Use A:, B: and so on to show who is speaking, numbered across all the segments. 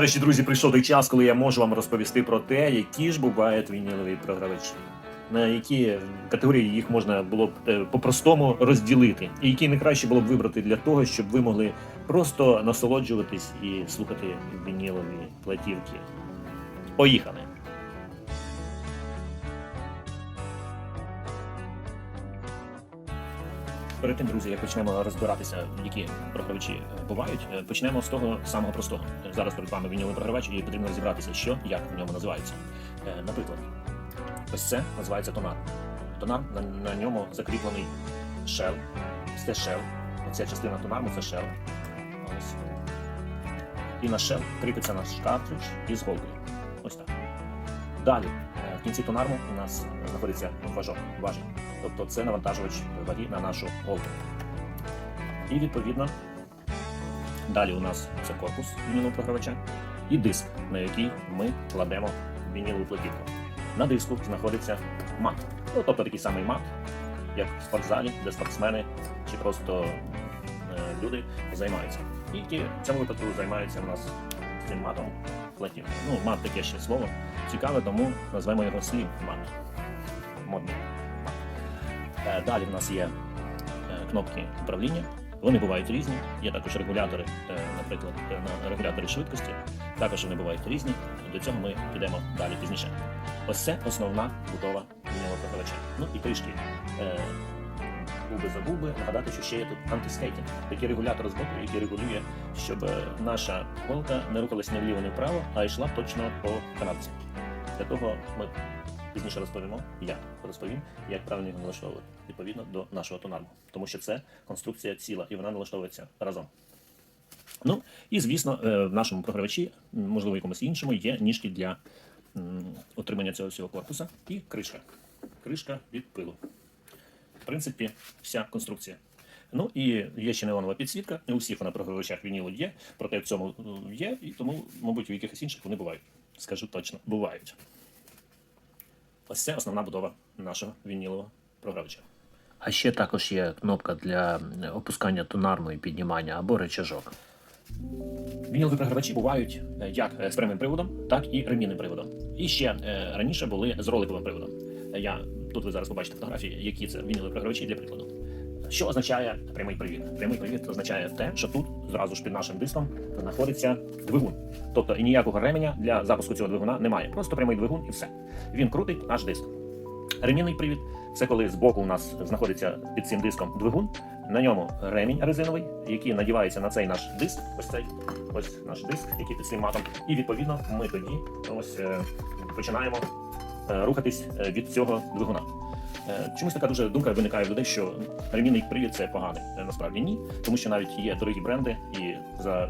A: Нарешті, друзі, прийшов той час, коли я можу вам розповісти про те, які ж бувають вінілові програвачі, на які категорії їх можна було б е, по-простому розділити, і які найкраще було б вибрати для того, щоб ви могли просто насолоджуватись і слухати вінілові платівки. Поїхали! Перед тим, друзі, як почнемо розбиратися, які програвачі е, бувають, е, почнемо з того самого простого. Зараз перед вами вініловий програвач, і потрібно розібратися, що як в ньому називається. Е, Наприклад, ось це називається тонар. Тонар на, на ньому закріплений шел. Це шел. Оця частина тонарму це шел. І на шел кріпиться наш картридж із голкою. Ось так. Далі, в кінці тонарму у нас знаходиться важок, важіль. Тобто це навантажувач ваги на нашу голку. І відповідно далі у нас це корпус вінілового програвача і диск, на який ми кладемо вінілову платівку. На диску знаходиться мат. Ну, тобто такий самий мат, як в спортзалі, де спортсмени чи просто е, люди займаються. І в цьому випадку займаються у нас цим матом платівки. Ну, мат таке ще слово цікаве, тому назвемо його слів мат. Модний. Е, Далі в нас є е, кнопки управління. Вони бувають різні. Є також регулятори, е, наприклад, на регуляторі швидкості. Також вони бувають різні. До цього ми підемо далі пізніше. Ось це основна будова вільного програвача. Ну і трішки губи за губи. Нагадати, що ще є тут антискейтинг, такий регулятор з боку, який регулює, щоб наша голка не рухалась ні вліво, ні вправо, а йшла точно по канатці. Для того ми пізніше розповімо, як розповім, як правильно його налаштовувати відповідно до нашого тонарму, тому що це конструкція ціла і вона налаштовується разом. Ну і звісно, е, в нашому програвачі, можливо, якомусь іншому, є ніжки для отримання цього всього корпуса і кришка. Кришка від пилу. В принципі, вся конструкція. Ну і є ще неонова підсвітка. Не у всіх вона програвачах вінілу є, проте в цьому е, є, і тому, мабуть, у якихось інших вони бувають. Скажу точно, бувають. Ось це основна будова нашого вінілового програвача.
B: А ще також є кнопка для опускання тонарму і піднімання або речажок.
A: Вінілові програвачі бувають е, як з прямим приводом, так і ремінним приводом. І ще е, раніше були з роликовим приводом. Я тут ви зараз побачите фотографії, які це вінілові програвачі для прикладу. Що означає прямий привід? Прямий привід означає те, що тут зразу ж під нашим диском знаходиться двигун. Тобто і ніякого ременя для запуску цього двигуна немає. Просто прямий двигун і все. Він крутить наш диск. Ремінний привід це коли збоку у нас знаходиться під цим диском двигун. На ньому ремінь резиновий, який надівається на цей наш диск. Ось цей ось наш диск, який під цим матом. І відповідно ми тоді ось е, починаємо е, рухатись е, від цього двигуна. Е, Чомусь така дуже думка виникає в людей, що ремінний привід це поганий. Е, Насправді ні, тому що навіть є дорогі бренди і за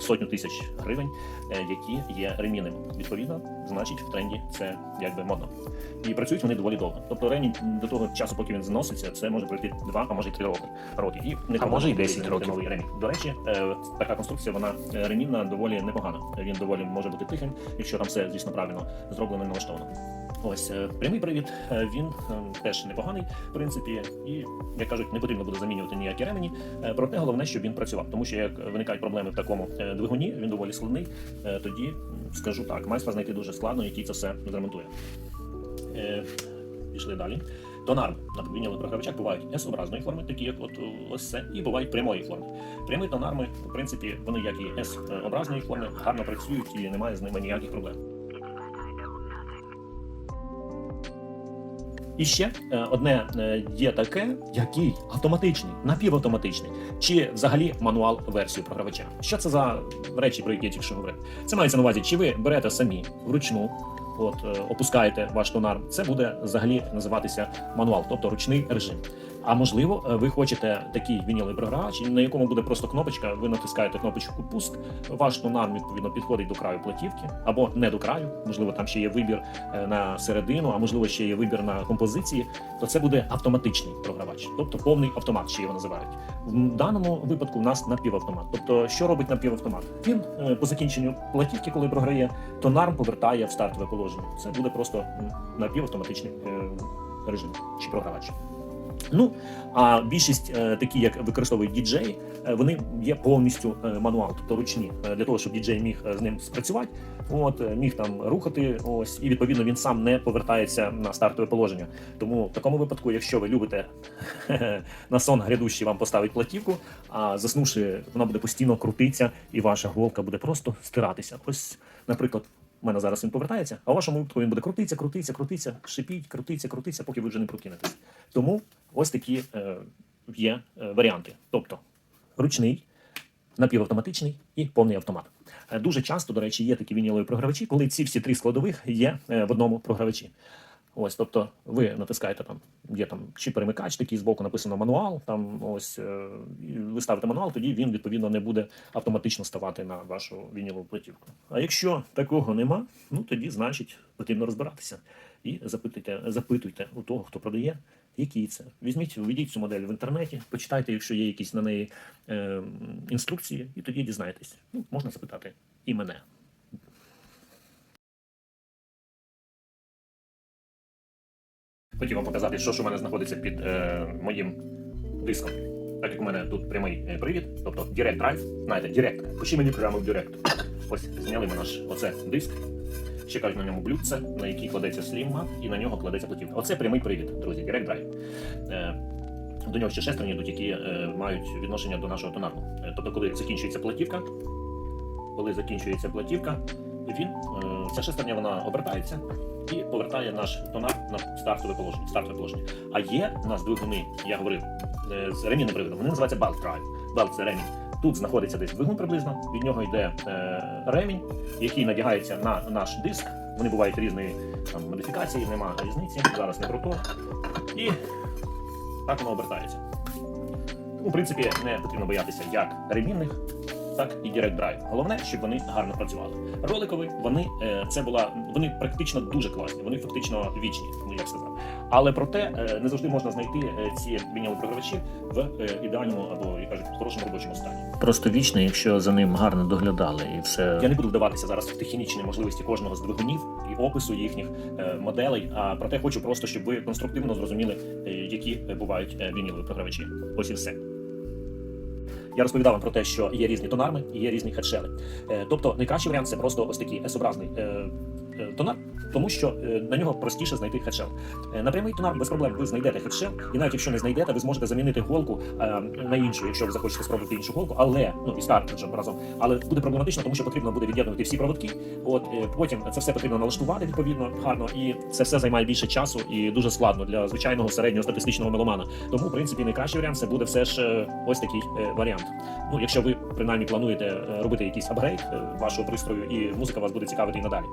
A: сотню тисяч гривень, е, які є ремінними. Відповідно, значить в тренді це якби модно. І працюють вони доволі довго. Тобто ремінь до того часу, поки він зноситься, це може пройти два, а може й три роки. роки. І не
B: А може й 10
A: потрібен
B: років.
A: новий ремінь. До речі, така конструкція вона ремінна доволі непогана. Він доволі може бути тихим, якщо там все, звісно, правильно зроблено і налаштовано. Ось е, прямий привід, е, він е, теж непоганий, в принципі, і як кажуть, не потрібно буде замінювати ніякі ремені. Проте головне, щоб він працював, тому що як виникають проблеми в такому двигуні, він доволі складний. Тоді скажу так, майстра знайти дуже складно, який це все зремонтує. Пішли далі. Тонарм на вінілових програвачах бувають S-образної форми, такі як от ось це, і бувають прямої форми. Прямі тонарми, в принципі, вони як і S-образної форми, гарно працюють і немає з ними ніяких проблем. І ще е, одне е, є таке, який автоматичний, напівавтоматичний, чи взагалі мануал версію програвача. Що це за речі, про які я тільки говорив? Це мається на увазі, чи ви берете самі вручну, от е, опускаєте ваш тонар, це буде взагалі називатися мануал, тобто ручний режим. А можливо, е, ви хочете такий вініловий програвач, на якому буде просто кнопочка, ви натискаєте кнопочку пуск, ваш тонар відповідно підходить до краю платівки, або не до краю, можливо, там ще є вибір е, на середину, а можливо ще є вибір на композиції, то це буде автоматичний програвач, тобто повний автомат, ще його називають. В даному випадку в нас напівавтомат. Тобто, що робить напівавтомат? Він е, по закінченню платівки, коли програє, то нарм повертає в стартове положення. Це буде просто напівавтоматичний режим чи програвач. Ну, а більшість е, такі, як використовують діджеї, е, вони є повністю е, мануал, тобто ручні, для того, щоб діджей міг з ним спрацювати, от міг там рухати. Ось і відповідно він сам не повертається на стартове положення. Тому в такому випадку, якщо ви любите на сон грядущий вам поставить платівку, а заснувши, вона буде постійно крутитися, і ваша голка буде просто стиратися. Ось, наприклад. У мене зараз він повертається, а у вашому випадку він буде крутитися, крутитися, крутитися, шипіть, крутитися, крутитися, поки ви вже не прокинетесь. Тому ось такі е, є е, варіанти: тобто ручний, напівавтоматичний і повний автомат. Е, Дуже часто, до речі, є такі вінілові програвачі, коли ці всі три складових є в одному програвачі. Ось, тобто, ви натискаєте там, є там чи перемикач, такий збоку написано мануал. Там ось ви ставите мануал, тоді він відповідно не буде автоматично ставати на вашу вінілову платівку. А якщо такого нема, ну тоді значить потрібно розбиратися і запитуйте, запитуйте у того, хто продає, який це. Візьміть, введіть цю модель в інтернеті, почитайте, якщо є якісь на неї е, інструкції, і тоді дізнаєтесь. Ну, можна запитати і мене. Хотів вам показати, що ж у мене знаходиться під е, моїм диском. Так як у мене тут прямий е, привід, тобто Direct Drive, знаєте, Direct. Пиши мені прямо в Direct. Ось зняли ми наш оце диск. Ще кажуть на ньому блюдце, на який кладеться слімга, і на нього кладеться платівка. Оце прямий привід, друзі, Direct Drive. Е, до нього ще шестерні йдуть, які е, мають відношення до нашого тонару. Е, тобто, коли закінчується платівка, коли закінчується платівка, він, ця шестерня вона обертається і повертає наш тонар на стартове положення. Стартове положення. А є у нас двигуни, я говорив, з ремінним приводом. Вони називаються belt drive. Belt – це ремінь. Тут знаходиться десь двигун приблизно, від нього йде е, ремінь, який надягається на наш диск. Вони бувають різної там, модифікації, нема різниці. Зараз не про то. І так воно обертається. В принципі, не потрібно боятися як ремінних, так і Direct Drive. Головне, щоб вони гарно працювали. Роликові вони е, це була вони практично дуже класні, вони фактично вічні, ну як сказав. Але проте е, не завжди можна знайти е, ці вінілові програвачі в е, ідеальному або як кажуть, хорошому робочому стані.
B: Просто вічно, якщо за ним гарно доглядали і все.
A: Я не буду вдаватися зараз в технічні можливості кожного з двигунів і опису їхніх моделей. А проте хочу просто, щоб ви конструктивно зрозуміли, які бувають вінілові програвачі. Ось і все. Я розповідав вам про те, що є різні тонарми і є різні хедшели. Е, Тобто найкращий варіант це просто ось такий S-образний е, е, тонар, тому що е, на нього простіше знайти хедшел. На прямий тонар без проблем ви знайдете хедшел, і навіть якщо не знайдете, ви зможете замінити голку е, на іншу, якщо ви захочете спробувати іншу голку, але ну і картриджем разом. Але буде проблематично, тому що потрібно буде від'єднувати всі проводки. От е, потім це все потрібно налаштувати відповідно гарно, і це все займає більше часу і дуже складно для звичайного середнього статистичного меломана. Тому, в принципі, найкращий варіант це буде все ж ось такий варіант. Ну, якщо ви принаймні плануєте робити якийсь апгрейд вашого пристрою, і музика вас буде цікавити і надалі.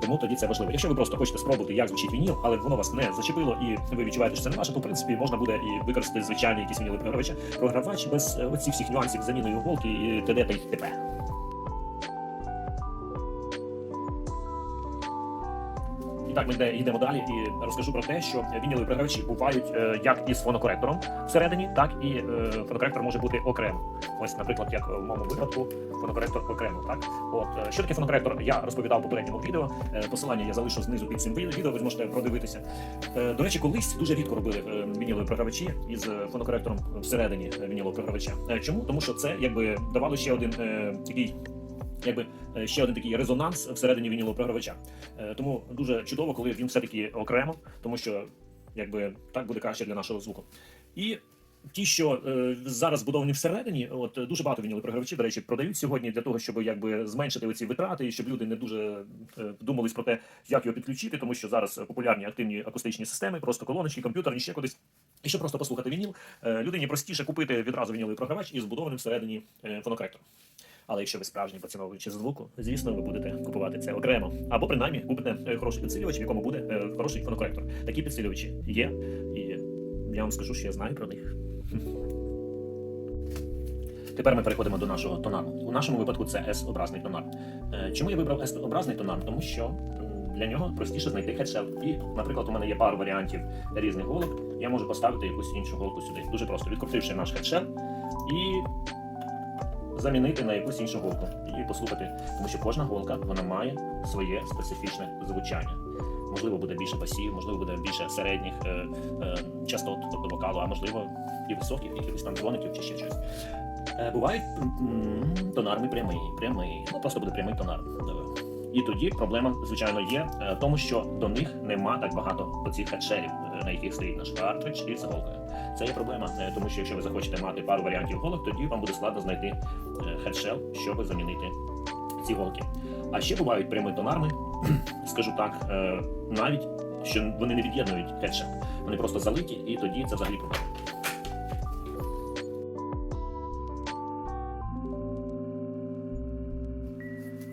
A: Тому тоді це важливо. Якщо ви просто хочете спробувати, як звучить вініл, але воно вас не зачепило, і ви відчуваєте, що це не ваше, то в принципі можна буде і використати звичайні якісь вініли програвач, без е, оцих всіх нюансів заміною голки і т.д. та й т.п. так, ми йде- йдемо далі і розкажу про те, що вінілові програвачі бувають е, як із фонокоректором всередині, так і е, фонокоректор може бути окремо. Ось, наприклад, як в моєму випадку, фонокоректор окремо. Так, от е, що таке фонокоректор, я розповідав попередньому відео. Е, Посилання я залишу знизу під цим відео. Ви зможете продивитися. До речі, колись дуже рідко робили вінілові програвачі із фонокоректором всередині вінілового програвача. Чому? Тому що це якби давало ще один е, такий якби е, ще один такий резонанс всередині вінілового програвача. Е, Тому дуже чудово, коли він все-таки окремо, тому що якби так буде краще для нашого звуку. І ті, що е, зараз збудовані всередині, от дуже багато вінілових програвачів, до речі, продають сьогодні для того, щоб якби зменшити оці витрати, і щоб люди не дуже думались про те, як його підключити, тому що зараз популярні активні акустичні системи, просто колоночки, комп'ютерні, ще кудись. І щоб просто послухати вініл, е, людині простіше купити відразу вініловий програвач із збудованим всередині е. Але якщо ви справжній поціновуючи звуку, звісно, ви будете купувати це окремо. Або принаймні купите е, хороший підсилювач, в якому буде е, хороший фонокоректор. Такі підсилювачі є, і я вам скажу, що я знаю про них. Тепер ми переходимо до нашого тонару. У нашому випадку це S-образний тонар. Е, Чому я вибрав S-образний тонар? Тому що для нього простіше знайти хедшел. І, наприклад, у мене є пару варіантів різних голок. Я можу поставити якусь іншу голку сюди. Дуже просто відкрутивши наш хедшел і замінити на якусь іншу голку і послухати, тому що кожна голка вона має своє специфічне звучання. можливо, буде більше басів, можливо, буде більше середніх е, е, частот, тобто вокалу, а можливо, і високих, якихось там дзвоників чи ще щось. Е, бувають тонарний прямий, прямий, ну просто буде прямий тонар. Е, І тоді проблема, звичайно, є е, в тому, що до них нема так багато оцих хедшерів, е, на яких стоїть наш картридж із голкою. Це є проблема, е, тому що якщо ви захочете мати пару варіантів голок, тоді вам буде складно знайти е, хедшел, щоб замінити ці голки. А ще бувають прямі тонарми, скажу так, е, навіть що вони не від'єднують хедшел, вони просто залиті, і тоді це взагалі проблема.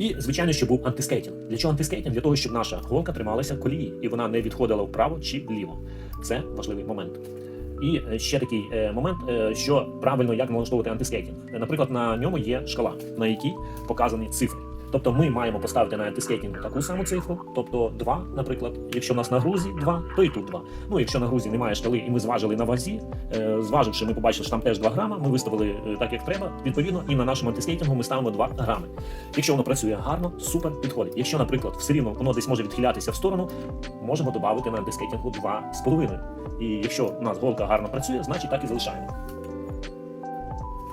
A: І, звичайно, що був антискейтінг. Для чого антискейтінг? Для того, щоб наша голка трималася колії, і вона не відходила вправо чи вліво. Це важливий момент. І е, ще такий е, момент, е, що правильно як налаштовувати антискейтинг. Е, Наприклад, на ньому є шкала, на якій показані цифри. Тобто ми маємо поставити на антискейтингу таку саму цифру, тобто 2, наприклад. Якщо в нас на грузі 2, то і тут 2. Ну, якщо на грузі немає шкали, і ми зважили на вазі, е, зваживши, ми побачили, що там теж 2 грама, ми виставили е, так, як треба. Відповідно, і на нашому антискейтингу ми ставимо 2 грами. Якщо воно працює гарно, супер підходить. Якщо, наприклад, все рівно воно десь може відхилятися в сторону, можемо додати на антискейтингу 2,5. І якщо у нас голка гарно працює, значить так і залишаємо.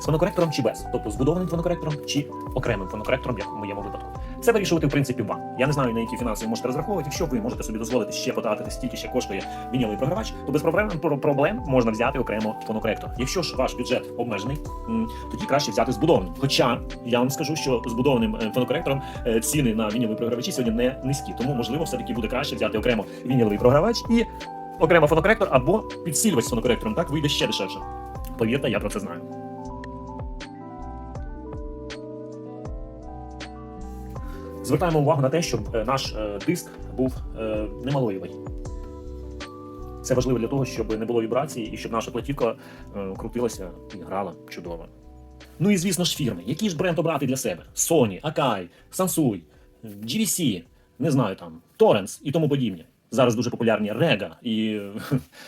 A: З фонокоректором чи без, тобто збудованим фонокоректором чи окремим фонокоректором, як в моєму випадку. Це вирішувати в принципі вам. Я не знаю, на які фінанси ви можете розраховувати. Якщо ви можете собі дозволити ще потратити стільки, ще коштує вініловий програвач, то без проблем проблем можна взяти окремо фонокоректор. Якщо ж ваш бюджет обмежений, тоді краще взяти збудованим. Хоча я вам скажу, що збудованим е, фонокоректором е, ціни на вінілові програвачі сьогодні не низькі, тому можливо все таки буде краще взяти окремо вініловий програвач і окремо фонокоректор або підсилювач фонокоректором. Так вийде ще дешевше. Повірте, я про це знаю. Звертаємо увагу на те, щоб е, наш е, диск був е. Це важливо для того, щоб не було вібрації і щоб наша платівка крутилася і грала чудово. Ну і звісно ж фірми. Який ж бренд обрати для себе? Sony, Akai, Samsung, GVC, не знаю там, Torrens і тому подібне. Зараз дуже популярні Rega і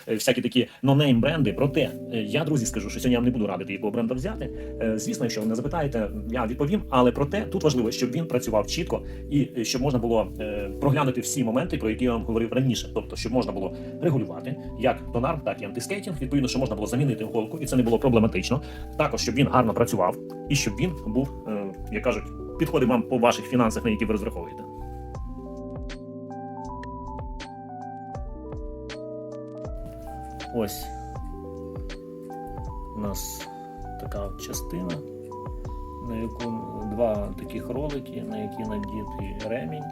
A: е, всякі такі нонейм бренди. Проте е, я друзі скажу, що сьогодні я вам не буду радити якого бренда взяти. Е, Звісно, якщо ви мене запитаєте, я відповім. Але проте тут важливо, щоб він працював чітко і щоб можна було проглянути всі моменти, про які я вам говорив раніше. Тобто, щоб можна було регулювати як тонар, так і антискейтинг. Відповідно, що можна було замінити голку, і це не було проблематично. Також щоб він гарно працював і щоб він був, як кажуть, підходив вам по ваших фінансах, на які ви розраховуєте. Ось у нас така частина, на яку два таких ролики, на які надітий ремінь.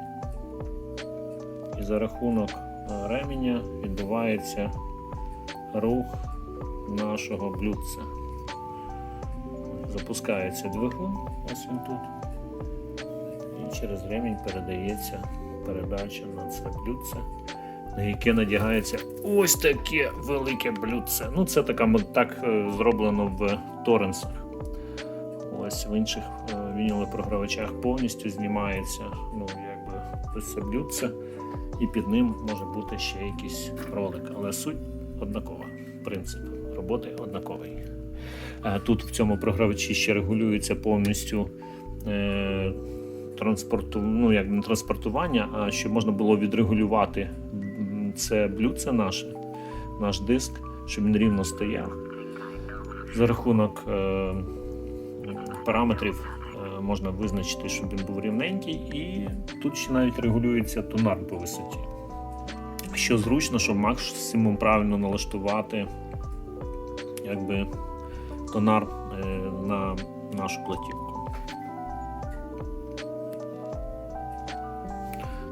A: І за рахунок е, ременя відбувається рух нашого блюдця. Запускається двигун, ось він тут. І через ремінь передається передача на це блюдце на яке надягається ось таке велике блюдце. Ну, це така, так е, зроблено в торренсах. Ось в інших е, вінілопрогравачах повністю знімається ну, якби, ось це блюдце, і під ним може бути ще якийсь ролик. Але суть однакова. Принцип роботи однаковий. Е, Тут в цьому програвачі ще регулюється повністю. Транспорту, ну як не транспортування, а щоб можна було відрегулювати це блюдце наше, наш диск, щоб він рівно стояв. За рахунок е, параметрів е, можна визначити, щоб він був рівненький, і тут ще навіть регулюється тонар по висоті. Що зручно, щоб максимум правильно налаштувати якби, тонар е, на нашу платівку.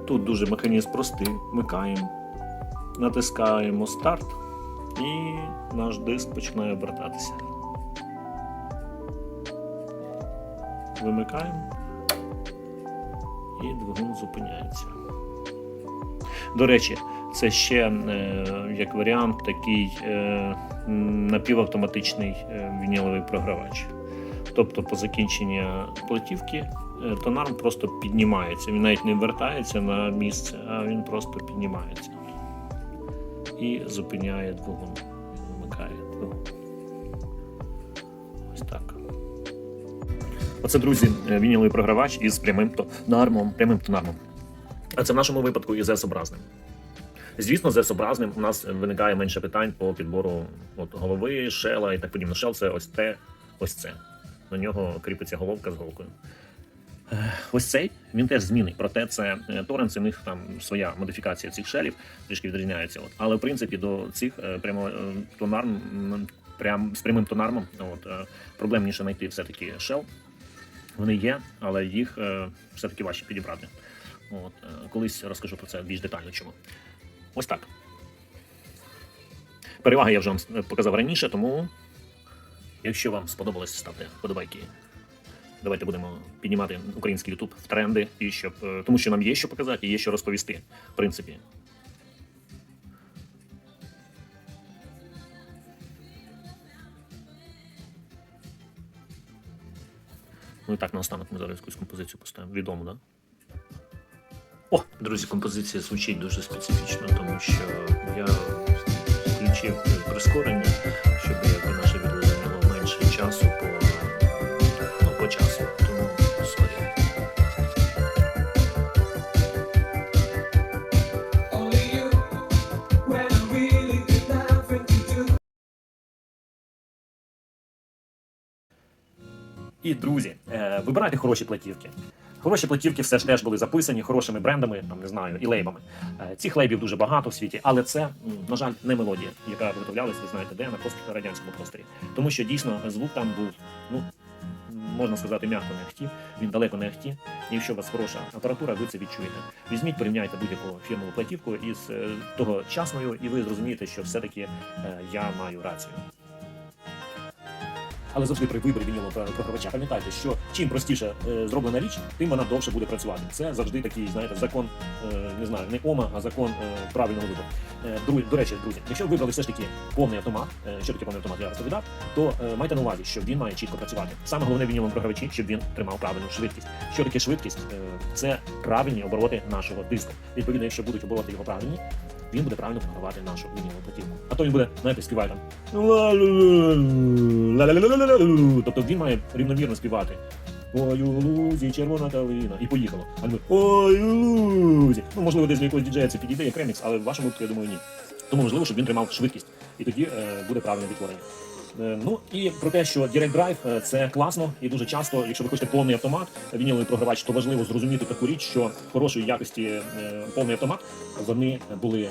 A: Тут дуже механізм простий. Вмикаємо, натискаємо старт, і наш диск починає обертатися. Вимикаємо і двигун зупиняється. До речі, це ще е, як варіант такий е, напівавтоматичний е, вініловий програвач. Тобто по закінченні платівки тонарм просто піднімається. Він навіть не вертається на місце, а він просто піднімається і зупиняє двигун. Вимикає двигун. Ось так. Оце, друзі, вініловий програвач із прямим тонармом, прямим тонармом. А це в нашому випадку із S-образним. Звісно, з S-образним у нас виникає менше питань по підбору от, голови, шела і так подібне. Шел це ось те, ось це. На нього кріпиться головка з голкою. Е, Ось цей він теж змінний, проте це е, торренс, у них там своя модифікація цих шелів, трішки відрізняється. От. Але в принципі до цих е, прямо тонарм, прям з прямим тонармом от, проблемніше знайти все-таки шел. Вони є, але їх все-таки важче підібрати. От, колись розкажу про це більш детально чому. Ось так. Переваги я вже вам показав раніше, тому якщо вам сподобалось, ставте вподобайки. Давайте будемо піднімати український Ютуб в тренди, і щоб, е, тому що нам є що показати і є що розповісти, в принципі. Ну і так, наостанок ми зараз якусь композицію поставимо. Відому, так? Да? О,
B: Друзі, композиція звучить дуже специфічно, тому що я включив прискорення, щоб наше відео зайняло менше часу
A: І друзі, е, вибирайте хороші платівки. Хороші платівки все ж теж були записані хорошими брендами, там не знаю, і лейбами. Е, Цих лейбів дуже багато в світі, але це, на жаль, не мелодія, яка виготовлялась, ви знаєте, де на пост- радянському просторі. Тому що дійсно звук там був, ну можна сказати, м'яко не ахті, він далеко не ахті. І якщо у вас хороша апаратура, ви це відчуєте. Візьміть, порівняйте будь-яку фірмову платівку із е, тогочасною, і ви зрозумієте, що все-таки е, я маю рацію. Але завжди при виборі вінілового програвача пам'ятайте, що чим простіше е, зроблена річ, тим вона довше буде працювати. Це завжди такий, знаєте, закон, е, не знаю, не ома, а закон е, правильного вибору. Е, дру- до речі, друзі, якщо ви вибрали все ж таки повний автомат, е, що таке повний автомат, я розповідав, то е, майте на увазі, що він має чітко працювати. Саме головне в вініловому програвачі, щоб він тримав правильну швидкість. Що таке швидкість? Е, це правильні обороти нашого диску. Відповідно, якщо будуть обороти його правильні, він буде правильно програвати нашу лінійну платівку. А то він буде, знаєте, співає там. Тобто він має рівномірно співати. Ой, у лузі, червона калина. І поїхало. А ми ой, лузі. Ну, можливо, десь для якогось діджея це підійде як ремікс, але в вашому випадку, я думаю, ні. Тому можливо, щоб він тримав швидкість. І тоді е, буде правильне відтворення. Е, Ну і про те, що Direct Drive е, це класно, і дуже часто, якщо ви хочете повний автомат, вініловий програвач, то важливо зрозуміти таку річ, що хорошої якості е, повний автомат вони були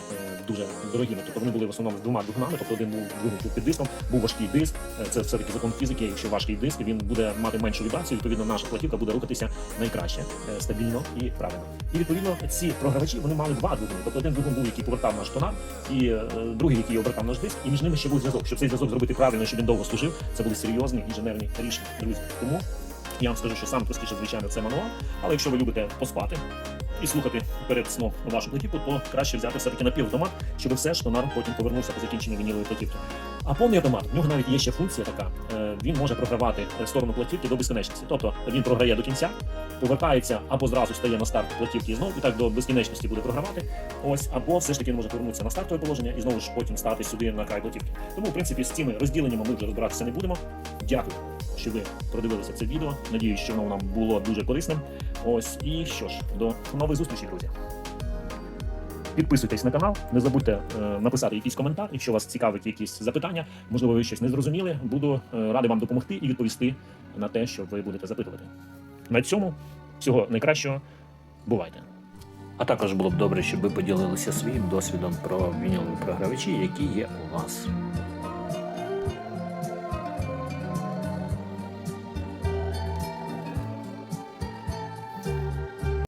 A: дуже дорогими. Тобто вони були в основному з двома двигунами, тобто один був двигун під диском, був важкий диск. Це все таки закон фізики. Якщо важкий диск, він буде мати меншу вібрацію. Відповідно, наша платівка буде рухатися найкраще, стабільно і правильно. І відповідно ці програвачі вони мали два двигуни. Тобто один двигун був, який повертав наш тонар, і другий, який обертав наш диск, і між ними ще був зв'язок. Щоб цей зв'язок зробити правильно, щоб він довго служив, це були серйозні інженерні рішення. Друзі, тому я вам скажу, що саме простіше, звичайно, це мануал. Але якщо ви любите поспати і слухати перед сном вашу платівку, то краще взяти все-таки напівавтомат, щоб все ж тонар потім повернувся по закінченню вінілої платівки. А повний автомат, в нього навіть є ще функція така. е, Він може програвати сторону платівки до безкінечності. Тобто він програє до кінця, повертається або зразу стає на старт платівки і знову і так до безкінечності буде програвати. Ось, або все ж таки він може повернутися на стартове положення і знову ж потім стати сюди на край платівки. Тому, в принципі, з цими розділеннями ми вже розбиратися не будемо. Дякую, що ви продивилися це відео. Надіюсь, що воно нам було дуже корисним. Ось і що ж, до нових зустрічей, друзі. Підписуйтесь на канал, не забудьте е, написати якийсь коментар, якщо вас цікавить якісь запитання, можливо, ви щось не зрозуміли. Буду е, радий вам допомогти і відповісти на те, що ви будете запитувати. На цьому всього найкращого. Бувайте!
B: А також було б добре, щоб ви поділилися своїм досвідом про вінілові програвачі, які є у вас.